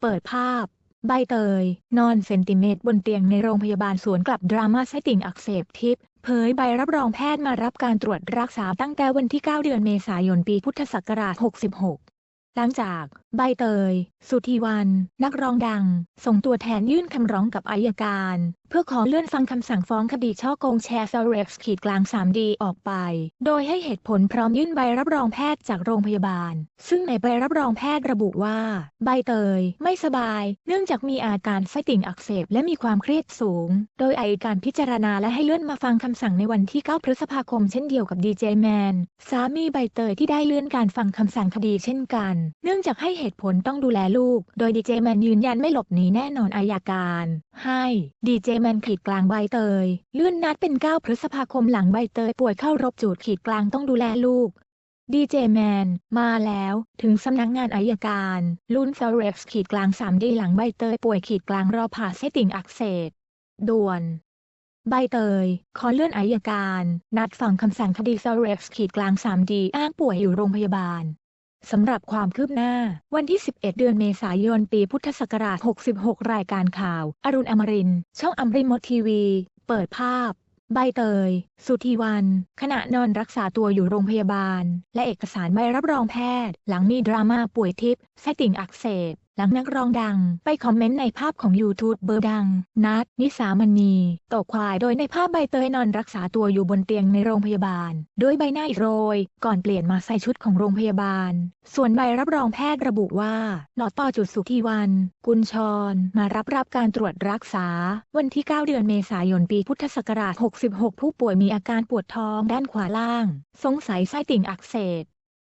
เปิดภาพ ใบเตย นอนเซนติเมตรบนเตียงในโรงพยาบาลสวนกลับดราม่าไส้ติ่งอักเสบทิพย์เผยใบรับรองแพทย์มารับการตรวจรักษาตั้งแต่วันที่ 9 เดือนเมษายนปีพุทธศักราช 66 หลังจากใบเตย สุธีวัน นักร้องดัง ส่งตัวแทนยื่นคำร้องกับอายการ เพื่อขอเลื่อนฟังคำสั่งฟ้องคดีช่อโกงแชร์เซเรฟขีดกลาง 3D ออกไป โดยให้เหตุผลพร้อมยื่นใบรับรองแพทย์จากโรงพยาบาล ซึ่งในใบรับรองแพทย์ระบุว่า ใบเตยไม่สบาย เนื่องจากมีอาการไส้ติ่งอักเสบและมีความเครียดสูง โดยอายการพิจารณาและให้เลื่อนมาฟังคำสั่งในวันที่ 9 พฤษภาคมเช่นเดียวกับดีเจแมนสามีใบเตยที่ได้เลื่อนการฟังคำสั่งคดีเช่นกันเนื่องจากให้เหตุผลต้องดูแลลูก โดยดีเจแมนยืนยันไม่หลบหนีแน่นอนอายการ ให้ดีเจแมนขีดกลางใบเตย เลื่อนนัดเป็น 9 พฤษภาคมหลังใบเตยป่วยเข้ารบจูดขีดกลางต้องดูแลลูกดีเจแมนมาแล้วถึงสำนักงงานอายการรุ่นเฟลเรฟขีดกลาง3ดีหลังใบเตยป่วยขีดกลางรอผ่าไส้ติ่งอักเสบด่วน ใบเตย ขอเลื่อนอายการ นัดฟังคำสั่งคดีเฟลเรฟขีดกลาง 3D อ้างป่วยอยู่โรงพยาบาล สำหรับความคืบหน้า วันที่ 11 เดือนเมษายน ปีพุทธศักราช 66 รายการข่าว อรุณอมรินทร์ช่องอมรินทร์มดทีวี เปิดภาพ ใบเตย สุธีวัน ขณะนอนรักษาตัวอยู่โรงพยาบาล และเอกสารใบรับรองแพทย์ หลังมีดราม่าป่วยทิพย์ไส้ติ่งอักเสบ หลังนักร้องดัง ไปคอมเมนต์ในภาพของยูทูบเบอร์ดัง นัทนิสามณีตกควายโดยในภาพใบเตยนอนรักษาตัวอยู่บนเตียงในโรงพยาบาล ด้วยใบหน้าอิดโรย ก่อนเปลี่ยนมาใส่ชุดของโรงพยาบาล ส่วนใบรับรองแพทย์ระบุว่าหลอต่อจุดสุธีวัน กุลชร มารับรับการตรวจรักษา วันที่ 9 เดือนเมษายนปีพุทธศักราช 66 ผู้ป่วยมีอาการปวดท้องด้านขวาล่าง สงสัยไส้ติ่งอักเสบ